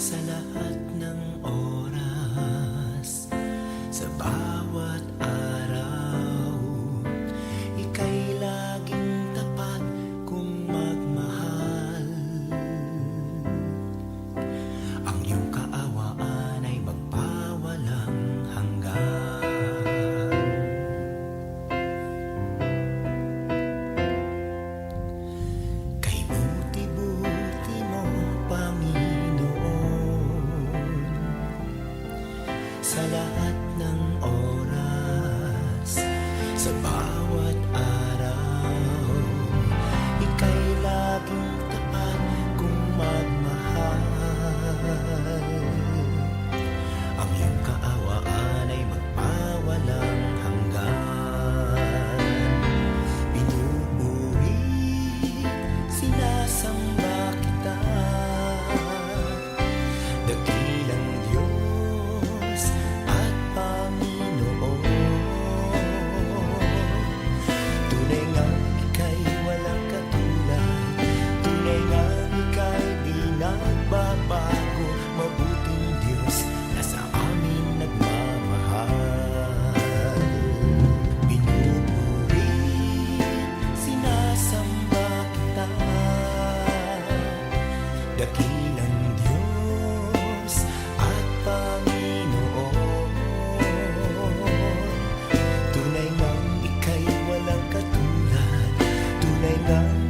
sa lahat ng oras. Kailan ika'y di nagbabago Mabuting Diyos amin nagmamahal. Pinupuri, sinasamba kita. Dakilang Diyos at Panginoon. Tunay ngang ika'y walang katulad. Tunay ngang